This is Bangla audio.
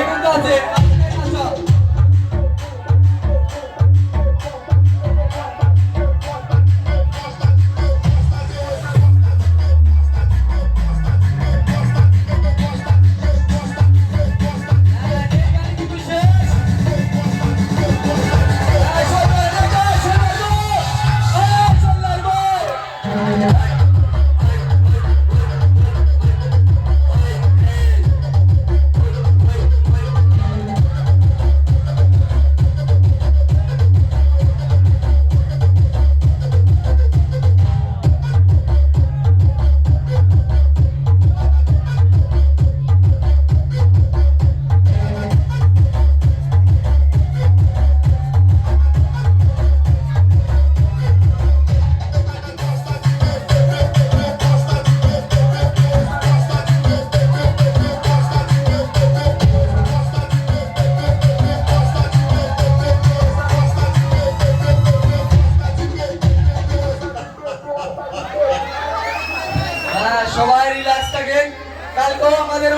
Segunda vez. হ্যাঁ, সবাই রিল্যাক্স থাকেন। কালকেও আমাদের